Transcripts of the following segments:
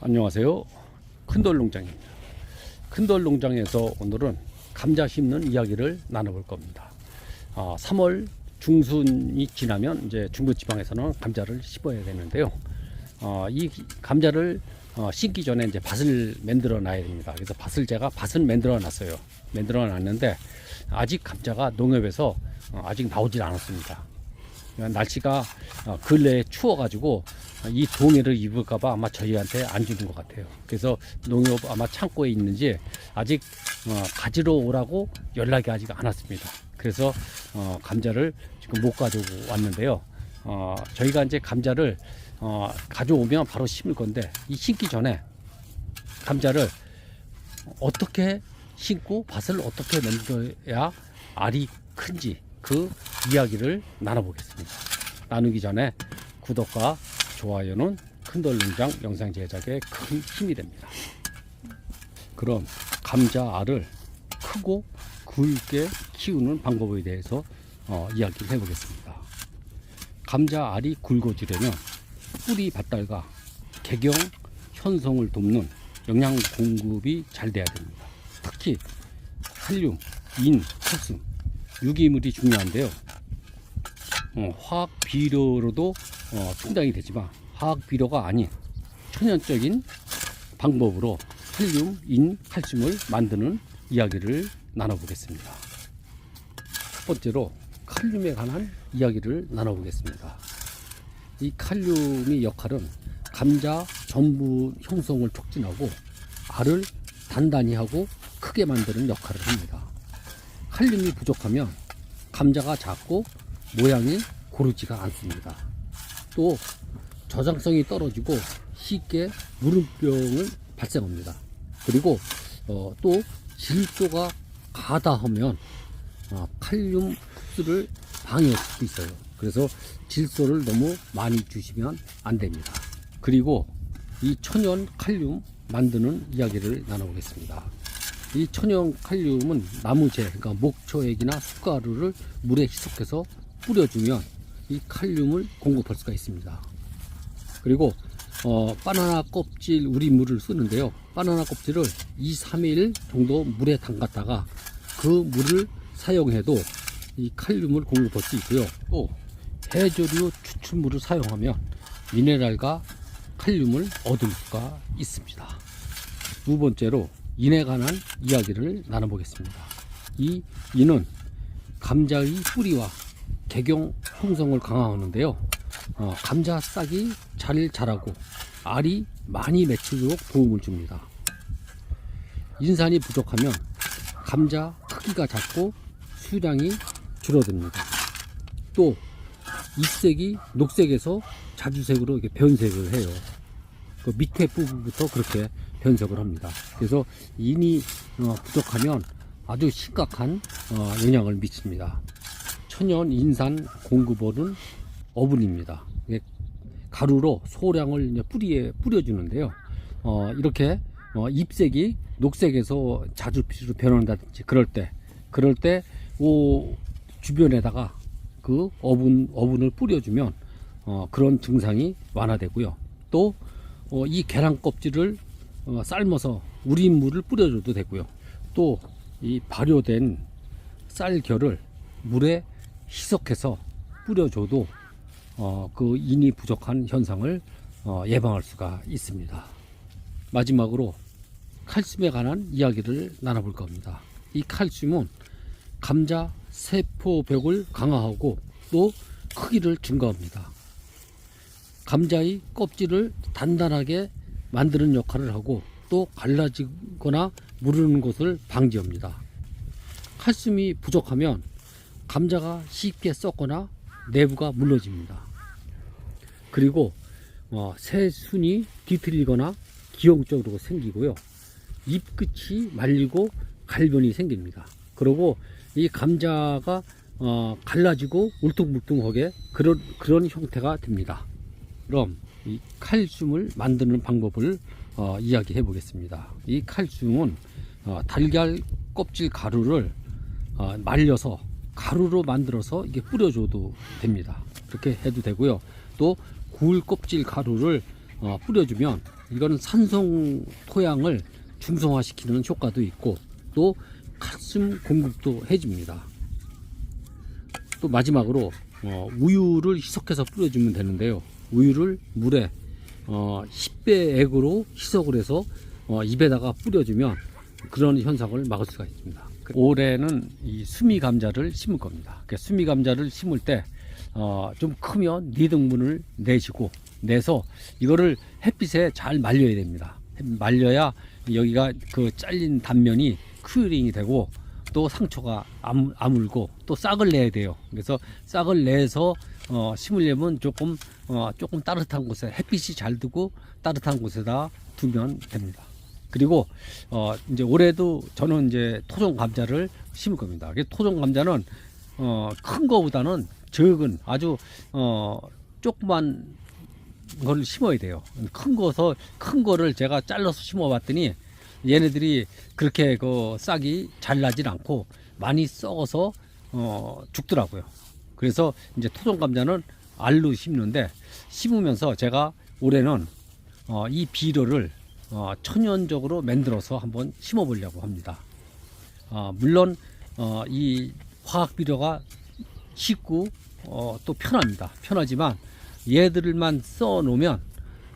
안녕하세요. 큰돌 농장입니다. 큰돌 농장에서 오늘은 감자 심는 이야기를 나눠볼 겁니다. 아, 3월 중순이 지나면 이제 중부지방에서는 감자를 심어야 되는데요. 어, 이 감자를 어, 심기 전에 이제 밭을 만들어 놔야 됩니다. 그래서 밭을 제가 밭을 만들어 놨어요. 만들어 놨는데 아직 감자가 농협에서 어, 아직 나오질 않았습니다. 날씨가 어, 근래에 추워가지고 이 동해를 입을까봐 아마 저희한테 안 주는 것 같아요. 그래서 농협 아마 창고에 있는지 아직 어, 가지러 오라고 연락이 아직 안 왔습니다. 그래서 어, 감자를 지금 못 가지고 왔는데요. 어, 저희가 이제 감자를 어, 가져오면 바로 심을 건데 이 심기 전에 감자를 어떻게 심고 밭을 어떻게 만들어야 알이 큰지 그 이야기를 나눠보겠습니다. 나누기 전에 구독과 좋아요는 큰돌농장 영상 제작에 큰 힘이 됩니다. 그럼 감자 알을 크고 굵게 키우는 방법에 대해서 어, 이야기를 해보겠습니다. 감자 알이 굵어지려면 뿌리 밭달과 개경 현성을 돕는 영양 공급이 잘 돼야 됩니다. 특히 칼륨, 인, 칼슘, 유기물이 중요한데요. 어, 화학 비료로도 어, 충당이 되지만 화학 비료가 아닌 천연적인 방법으로 칼륨, 인, 칼슘을 만드는 이야기를 나눠보겠습니다. 첫 번째로 칼륨에 관한 이야기를 나눠보겠습니다. 이 칼륨의 역할은 감자 전부 형성을 촉진하고 알을 단단히 하고 크게 만드는 역할을 합니다. 칼륨이 부족하면 감자가 작고 모양이 고르지가 않습니다. 또 저장성이 떨어지고 쉽게 무름병을 발생합니다. 그리고 어, 또 질소가 가다하면 어, 칼륨 흡수를 방해할 수도 있어요. 그래서 질소를 너무 많이 주시면 안 됩니다. 그리고 이 천연 칼륨 만드는 이야기를 나눠보겠습니다. 이 천연 칼륨은 나무재, 그러니까 목초액이나 숯가루를 물에 희석해서 뿌려주면 이 칼륨을 공급할 수가 있습니다. 그리고 어, 바나나 껍질 우리 물을 쓰는데요. 바나나 껍질을 2, 3일 정도 물에 담갔다가 그 물을 사용해도 이 칼륨을 공급할 수 있고요. 또 해조류 추출물을 사용하면 미네랄과 칼륨을 얻을 수가 있습니다. 두 번째로 인에 관한 이야기를 나눠보겠습니다. 이 인은 감자의 뿌리와 개경 형성을 강화하는데요. 어, 감자 싹이 잘 자라고 알이 많이 맺히도록 도움을 줍니다. 인산이 부족하면 감자 크기가 작고 수량이 줄어듭니다. 또 잎색이 녹색에서 자주색으로 이렇게 변색을 해요. 그 밑에 부분부터 그렇게 변색을 합니다. 그래서 인이 어, 부족하면 아주 심각한 어, 영향을 미칩니다. 천연 인산 공급원은 어분입니다. 이게 가루로 소량을 뿌리에 뿌려주는데요. 어, 이렇게 어, 잎색이 녹색에서 자주 피로 변한다든지 그럴 때 그럴 때 오 주변에다가 그 어분 어분을 뿌려주면 어, 그런 증상이 완화되고요. 또 어, 이 계란 껍질을 어, 삶아서 우린 물을 뿌려줘도 되고요. 또 이 발효된 쌀 결을 물에 희석해서 뿌려줘도 어, 그 인이 부족한 현상을 어, 예방할 수가 있습니다. 마지막으로 칼슘에 관한 이야기를 나눠볼 겁니다. 이 칼슘은 감자 세포벽을 강화하고 또 크기를 증가합니다. 감자의 껍질을 단단하게 만드는 역할을 하고 또 갈라지거나 무르는 것을 방지합니다. 칼슘이 부족하면 감자가 쉽게 썩거나 내부가 물러집니다. 그리고 어, 새순이 뒤틀리거나 기형적으로 생기고요. 잎 끝이 말리고 갈변이 생깁니다. 그리고 이 감자가 어, 갈라지고 울퉁불퉁하게 그런 그런 형태가 됩니다. 그럼 이 칼슘을 만드는 방법을 어, 이야기해 보겠습니다. 이 칼슘은 어, 달걀 껍질 가루를 어, 말려서 가루로 만들어서 이게 뿌려줘도 됩니다. 그렇게 해도 되고요. 또 굴 껍질 가루를 어, 뿌려주면 이거는 산성 토양을 중성화시키는 효과도 있고 또 칼슘 공급도 해줍니다. 또 마지막으로 어, 우유를 희석해서 뿌려주면 되는데요. 우유를 물에 어, 10배 액으로 희석을 해서 어, 입에다가 뿌려주면 그런 현상을 막을 수가 있습니다. 올해는 이 수미 감자를 심을 겁니다. 그 수미 감자를 심을 때 어, 좀 크면 니등분을 내시고 내서 이거를 햇빛에 잘 말려야 됩니다. 말려야 여기가 그 잘린 단면이 큐링이 되고 또 상처가 아물고 또 싹을 내야 돼요. 그래서 싹을 내서 어, 심으려면 조금 어, 조금 따뜻한 곳에 햇빛이 잘 들고 따뜻한 곳에다 두면 됩니다. 그리고 어, 이제 올해도 저는 이제 토종 감자를 심을 겁니다. 토종 감자는 어, 큰 거보다는 적은 아주 어, 조그만 걸 심어야 돼요. 큰 거서 큰 거를 제가 잘라서 심어봤더니 얘네들이 그렇게 그 싹이 잘 나질 않고 많이 썩어서 어, 죽더라고요. 그래서 이제 토종 감자는 알로 심는데 심으면서 제가 올해는 어, 이 비료를 어, 천연적으로 만들어서 한번 심어 보려고 합니다. 어, 물론 어, 이 화학 비료가 쉽고 어, 또 편합니다. 편하지만 얘들만 써 놓으면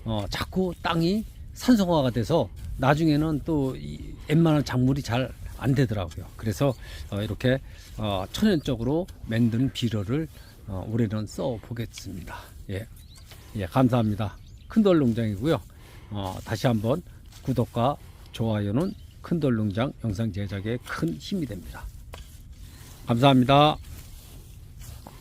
어, 자꾸 땅이 산성화가 돼서 나중에는 또이 웬만한 작물이 잘 안 되더라고요. 그래서 어, 이렇게 어, 천연적으로 만든 비료를 어, 올해는 써 보겠습니다. 예, 예, 감사합니다. 큰돌 농장이고요. 어, 다시 한번 구독과 좋아요는 큰돌농장 영상 제작에 큰 힘이 됩니다. 감사합니다.